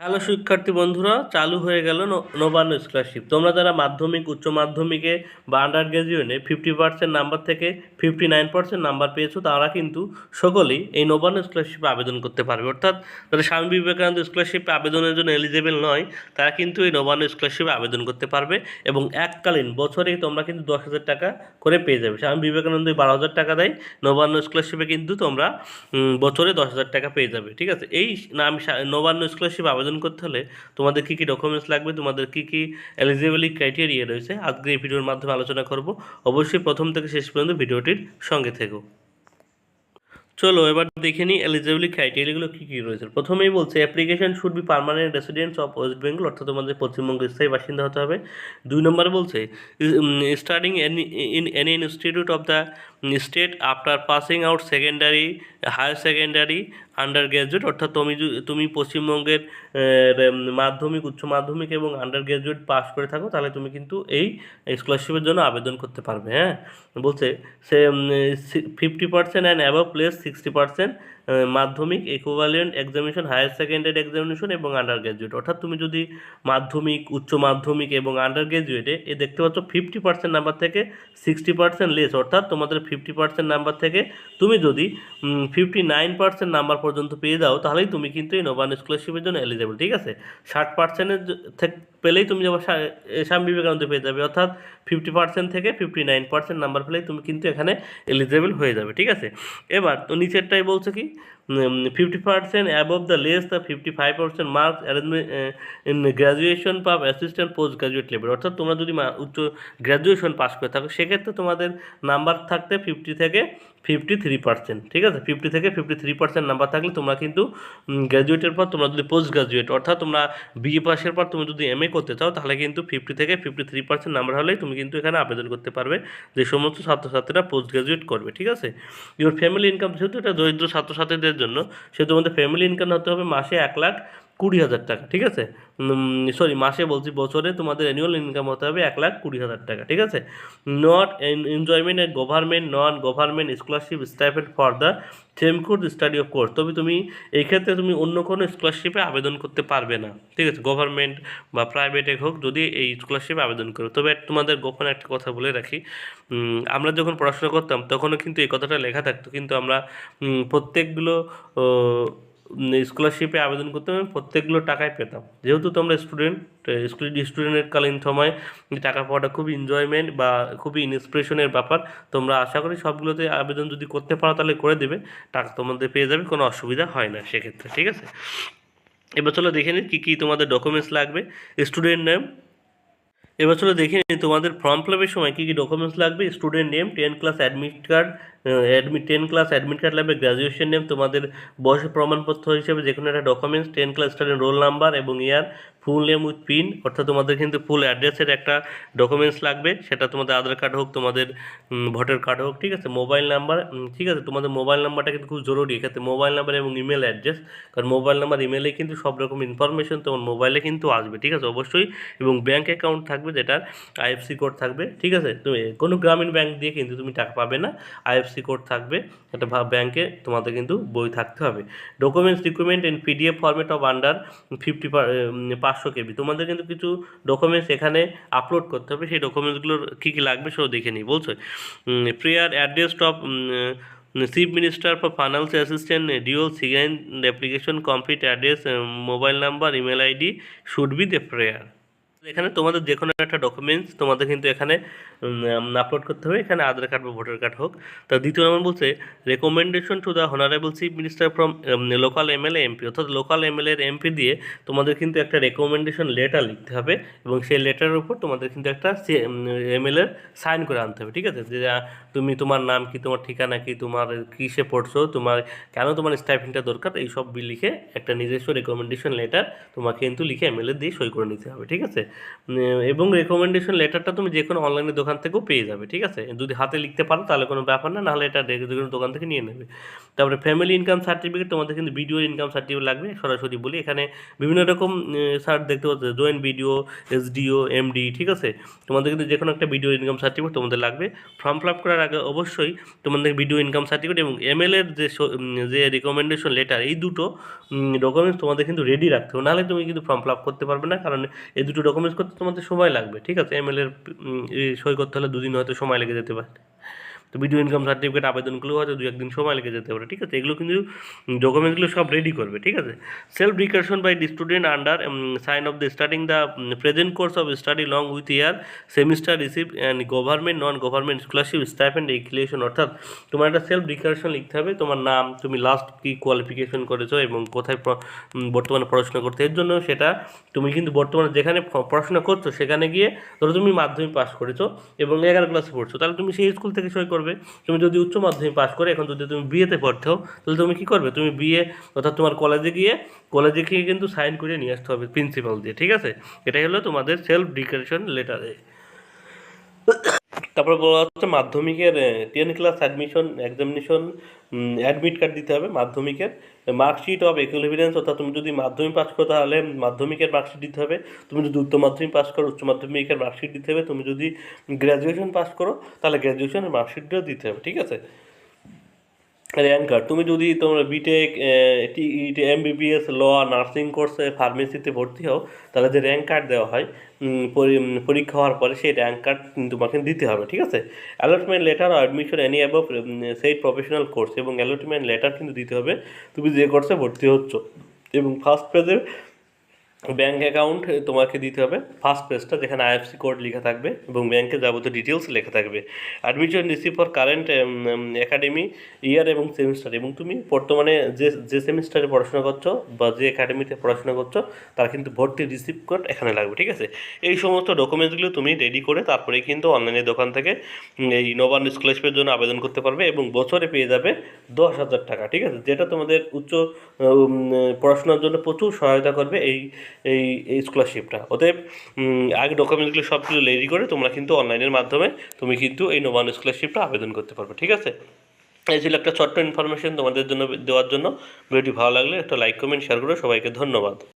Hello শিক্ষার্থী বন্ধুরা, চালু হয়ে গেল নবান্ন স্কলারশিপ তোমরা যারা মাধ্যমিক, উচ্চ মাধ্যমিকে বা আন্ডার গ্র্যাজুয়েটে ফিফটি পার্সেন্ট নাম্বার থেকে ফিফটি নাইন পার্সেন্ট নাম্বার পেয়েছ, তারা কিন্তু সকলেই এই নবান্ন স্কলারশিপে আবেদন করতে পারবে। অর্থাৎ যারা স্বামী বিবেকানন্দ স্কলারশিপে আবেদনের জন্য এলিজেবল নয়, তারা কিন্তু এই নবান্ন স্কলারশিপে আবেদন করতে পারবে এবং এককালীন বছরেই তোমরা কিন্তু দশ হাজার টাকা করে পেয়ে যাবে। স্বামী বিবেকানন্দ বারো হাজার টাকা দেয়, নবান্ন স্কলারশিপে কিন্তু তোমরা বছরে দশ হাজার টাকা পেয়ে যাবে। ঠিক আছে? এই নাম নবান্ন স্কলারশিপ আবেদন করতে হলে তোমাদের কী কী ডকুমেন্টস লাগবে, তোমাদের কী কী এলিজিবিলি ক্রাইটেরিয়া রয়েছে, আজকে এই ভিডিওর মাধ্যমে আলোচনা করব। অবশ্যই প্রথম থেকে শেষ পর্যন্ত ভিডিওটির সঙ্গে থেকো। চলো এবার দেখে নিই এলিজিবিলি ক্রাইটেরিয়াগুলো কী কী রয়েছে। প্রথমেই বলছে application should be permanent residents of West Bengal অর্থাৎ তোমাদের পশ্চিমবঙ্গের স্থায়ী বাসিন্দা হতে হবে। দুই নম্বর বলছে studying in any institute of the state after passing out secondary higher secondary under graduate অর্থাৎ তুমি তুমি পশ্চিমবঙ্গের মাধ্যমিক, উচ্চ মাধ্যমিক এবং আন্ডার গ্র্যাজুয়েট পাস করে থাকো, তাহলে তুমি কিন্তু এই স্কলারশিপের জন্য আবেদন করতে পারবে হ্যাঁ? বলছে, সে fifty percent and above place sixty percent মাধ্যমিক equivalent examination higher secondary examination এবং আন্ডার গ্র্যাজুয়েট অর্থাৎ তুমি যদি মাধ্যমিক, উচ্চ মাধ্যমিক এবং আন্ডার গ্র্যাজুয়েটে এ দেখতে পাচ্ছ ফিফটি পার্সেন্ট নাম্বার থেকে সিক্সটি পার্সেন্ট লেস অর্থাৎ তোমাদের ফিফটি পার্সেন্ট নাম্বার থেকে তুমি যদি ফিফটি নাইন পার্সেন্ট নাম্বার পর্যন্ত পেয়ে দাও, তাহলেই তুমি কিন্তু এই নবান্ন স্কলারশিপের জন্য এলিজেবল ঠিক আছে? ষাট পার্সেন্টের পেলেই তুমি যাব স্বামী বিবেকানন্দ পেয়ে যাবে, অর্থাৎ ফিফটি পার্সেন্ট থেকে ফিফটি নাইন পার্সেন্ট নাম্বার পেলেই তুমি কিন্তু এখানে এলিজেবল হয়ে যাবে, ঠিক আছে? এবার, তো নিচেরটাই বলছে কি? Fifty percent above the less the fifty five percent marks arrangement graduation পাব অ্যাসিস্ট্যান্ট পোস্ট গ্র্যাজুয়েট লেভেল অর্থাৎ তোমরা যদি উচ্চ গ্র্যাজুয়েশন পাস করে থাকো, সেক্ষেত্রে তোমাদের নাম্বার থাকতে ফিফটি থেকে ফিফটি থ্রি পার্সেন্ট ঠিক আছে? ফিফটি থেকে ফিফটি থ্রি পার্সেন্ট নাম্বার থাকলে তোমরা কিন্তু গ্র্যাজুয়েটের পর তোমরা যদি পোস্ট গ্র্যাজুয়েট অর্থাৎ তোমরা বিএ পাসের পর তুমি যদি এম করতে চাও, তাহলে কিন্তু ফিফটি থেকে ফিফটি থ্রি পার্সেন্ট নাম্বার হলেই তুমি কিন্তু এখানে আবেদন করতে পারবে যে সমস্ত ছাত্রছাত্রীরা পোস্ট গ্র্যাজুয়েট করবে, ঠিক আছে? ইওর ফ্যামিলি ইনকাম যেহেতু এটা দরিদ্র ছাত্রছাত্রীদের জন্য সে তোমাদের ফ্যামিলি ইনকাম হতে হবে মাসে এক লাখ কুড়ি হাজার টাকা, ঠিক আছে? সরি মাসে বলছি, বছরে তোমাদের অ্যানুয়াল ইনকাম হতে হবে এক লাখ কুড়ি হাজার টাকা, ঠিক আছে? Not enjoyment a government non government scholarship stipend for the same course study of course তবে তুমি, এই ক্ষেত্রে তুমি অন্য কোনো স্কলারশিপে আবেদন করতে পারবে না, ঠিক আছে? গভর্নমেন্ট বা প্রাইভেটে হোক, যদি এই স্কলারশিপে আবেদন করো। তবে তোমাদের গোপন একটা কথা বলে রাখি। আমরা যখন পড়াশোনা করতাম, তখনও কিন্তু এই কথাটা লেখা থাকতো। কিন্তু আমরা প্রত্যেকগুলো স্কলারশিপে আবেদন করতে হবে প্রত্যেকগুলো টাকায় পেতাম। যেহেতু তোমরা স্টুডেন্ট স্টুডেন্টের কালীন সময় টাকা পাওয়াটা খুবই এনজয়মেন্ট বা খুবই ইন্সপিরেশনের ব্যাপার। তোমরা আশা করি সবগুলোতে আবেদন যদি করতে পারো, তাহলে করে দেবে। টাকা তোমাদের পেয়ে যাবে, কোনো অসুবিধা হয় না সেক্ষেত্রে, ঠিক আছে? এবার চলো দেখে নিই কী কী তোমাদের ডকুমেন্টস লাগবে। স্টুডেন্ট নেম এবার চলো দেখে নিই তোমাদের ফর্ম ফিল সময় কী কী ডকুমেন্টস লাগবে। Student name ten class admit card admit ten class admit card লাগবে গ্র্যাজুয়েশন নেম তোমাদের বয়সের প্রমাণপত্র হিসেবে যে কোনো একটা documents ten class student roll number এবং year full name with pin অর্থাৎ তোমাদের কিন্তু ফুল অ্যাড্রেসের একটা ডকুমেন্টস লাগবে, সেটা তোমাদের আধার কার্ড হোক, তোমাদের ভোটার কার্ড হোক, ঠিক আছে? মোবাইল নাম্বার ঠিক আছে? তোমাদের মোবাইল নাম্বারটা কিন্তু খুব জরুরি, এক্ষেত্রে মোবাইল নাম্বার এবং ইমেল অ্যাড্রেস কারণ মোবাইল নাম্বার ইমেলে কিন্তু সব রকম ইনফরমেশন তোমার মোবাইলে কিন্তু আসবে, ঠিক আছে? অবশ্যই, এবং ব্যাঙ্ক অ্যাকাউন্ট থাকবে যেটার আইএফসি কোড থাকবে, ঠিক আছে? তুমি কোনো গ্রামীণ ব্যাংক দিয়ে কিন্তু তুমি টাকা পাবে না আইএফসি কোড থাকবে, একটা ব্যাংকে তোমাদের কিন্তু বই থাকতে হবে। Documents requirement in PDF format of under fifty পাঁচশো কেবি তোমাদের কিন্তু কিছু ডকুমেন্টস এখানে আপলোড করতে হবে। সেই ডকুমেন্টসগুলোর কী কী লাগবে সেও দেখে নিই, বলছো? Prayer address of chief minister for finance assistant duly signed application complete address mobile number email ID should be the prayer এখানে তোমাদের যে কোনো একটা ডকুমেন্টস তোমাদের কিন্তু এখানে আপলোড করতে হবে। এখানে আধার কার্ড বা ভোটার কার্ড হোক। তা দ্বিতীয় নম্বর বলছে recommendation to the honourable chief minister from local MLA MP অর্থাৎ লোকাল এমএলএ এর এমপি দিয়ে তোমাদের কিন্তু একটা রেকমেন্ডেশন লেটার লিখতে হবে এবং সেই লেটারের উপর তোমাদের কিন্তু একটা এমএলএ সাইন করে আনতে হবে, ঠিক আছে? যে তুমি তোমার নাম কি, তোমার ঠিকানা কি, তোমার কিসে পড়ছো, তোমার কেন তোমার স্টাইফিংটা দরকার এই সব লিখে একটা নিজস্ব রেকমেন্ডেশন লেটার তোমাকে কিন্তু লিখে এমএলএ দিয়ে সই করে নিতে হবে, ঠিক আছে? এবং রেকমেন্ডেশন লেটারটা তুমি যে কোনো অনলাইনের দোকান থেকেও পেয়ে যাবে, ঠিক আছে? যদি হাতে লিখতে পারো তাহলে কোনো ব্যাপার না, নাহলে এটা যে কোনো দোকান থেকে নিয়ে নেবে। তারপরে ফ্যামিলি ইনকাম সার্টিফিকেট তোমাদের কিন্তু ভিডিও ইনকাম সার্টিফিকেট লাগবে সরাসরি বলি। এখানে বিভিন্ন রকম সার্ট দেখতে পাচ্ছ জয়েন্ট ভিডিও এসডিও এমডি ঠিক আছে? তোমাদের কিন্তু যে কোনো একটা ভিডিও ইনকাম সার্টিফিকেট তোমাদের লাগবে। ফর্ম ফিল করার আগে অবশ্যই তোমাদের ভিডিও ইনকাম সার্টিফিকেট এবং এমএলএর যে স- উম, যে রিকমেন্ডেশন লেটার এই দুটো ডকুমেন্টস তোমাদের কিন্তু রেডি রাখতে হবে। নাহলে তুমি কিন্তু ফর্ম ফিল করতে পারবে না কারণ এই দুটো ডকুমেন্টস করতে তোমাদের সময় লাগবে ঠিক আছে? এমএলএর সই করতে হলে দুদিন হয়তো সময় লেগে যেতে পারে। তো ভিডিও ইনকাম সার্টিফিকেট আবেদনগুলো হয়তো দু একদিন সময় লেগে যেতে পারে, ঠিক আছে? এগুলো কিন্তু ডকুমেন্টসগুলো সব রেডি করবে, ঠিক আছে? Self declaration by the student under sign of the starting the present course of study long with year semester receive and government non government scholarship stipend এক্লিয়েশন অর্থাৎ তোমার একটা সেলফ ডিকারেশন লিখতে হবে, তোমার নাম, তুমি লাস্ট কী কোয়ালিফিকেশন করেছ এবং কোথায় বর্তমানে পড়াশোনা করতে, এর জন্য সেটা তুমি কিন্তু বর্তমানে যেখানে পড়াশোনা করছ, সেখানে গিয়ে ধরো তুমি মাধ্যমিক পাস করেছ এবং এগারো ক্লাসে পড়ছো, তাহলে তুমি সেই স্কুল থেকে সই করবে? তুমি যদি উচ্চ মাধ্যমিক পাশ করে এখন যদি তুমি বিয়েতে পড়তে হও তাহলে তুমি কি করবে? তুমি বিয়ে অর্থাৎ তোমার কলেজে গিয়ে কলেজে গিয়ে কিন্তু সাইন করে নিয়ে আসতে হবে প্রিন্সিপাল দিয়ে, ঠিক আছে? এটাই হলো তোমাদের সেলফ ডিক্লারেশন লেটারে তারপরে বলা হচ্ছে মাধ্যমিকের ten class admission examination admit card দিতে হবে মাধ্যমিকের। মার্কশিট অফ একুইভ্যালেন্স অর্থাৎ তুমি যদি মাধ্যমিক পাস করো তাহলে মাধ্যমিকের মার্কশিট দিতে হবে। তুমি যদি উচ্চ মাধ্যমিক পাস করো, উচ্চ মাধ্যমিকের মার্কশিট দিতে হবে। তুমি যদি গ্র্যাজুয়েশন পাস করো, তাহলে গ্র্যাজুয়েশনের মার্কশিটটাও দিতে হবে, ঠিক আছে? র্যাঙ্ক কার্ড তুমি যদি তোমার BTech M MBBS law, nursing কোর্সে ফার্মেসিতে ভর্তি হও, তাহলে যে র্যাঙ্ক কার্ড দেওয়া হয় পরীক্ষা হওয়ার পরে সেই র্যাঙ্ক কার্ড তোমাকে দিতে হবে, ঠিক আছে? Allotment letter admission any above সেই প্রফেশনাল কোর্স এবং অ্যালটমেন্ট লেটার কিন্তু দিতে হবে, তুমি যে কোর্সে ভর্তি হচ্ছ। এবং ফার্স্ট পেজে ব্যাঙ্ক অ্যাকাউন্ট তোমাকে দিতে হবে ফার্স্ট পেজটা যেখানে আইএফসি কোড লেখা থাকবে এবং ব্যাংকের যাবতীয় ডিটেলস লেখা থাকবে। Admission receive for current academy year এবং সেমিস্টার এবং তুমি বর্তমানে যে যে সেমিস্টারে পড়াশোনা করছ বা যে একাডেমিতে পড়াশোনা করছ, তার কিন্তু ভর্তি রিসিভ কোড এখানে লাগবে, ঠিক আছে? এই সমস্ত ডকুমেন্টসগুলো তুমি রেডি করে তারপরে কিন্তু অনলাইনে দোকান থেকে এই নবান্ন স্কলারশিপের জন্য আবেদন করতে পারবে এবং বছরে পেয়ে যাবে দশ হাজার টাকা, ঠিক আছে? যেটা তোমাদের উচ্চ পড়াশোনার জন্য প্রচুর সহায়তা করবে এই এই এই স্কলারশিপটা অতএব আগে ডকুমেন্টসগুলো কিছু রেডি করে তোমরা কিন্তু অনলাইনের মাধ্যমে তুমি কিন্তু এই নবান স্কলারশিপটা আবেদন করতে পারবে, ঠিক আছে? এই ছিল একটা ছোট্ট ইনফরমেশন তোমাদের জন্য দেওয়ার জন্য। ভিডিওটি ভালো লাগলে একটা লাইক কমেন্ট শেয়ার করে সবাইকে ধন্যবাদ।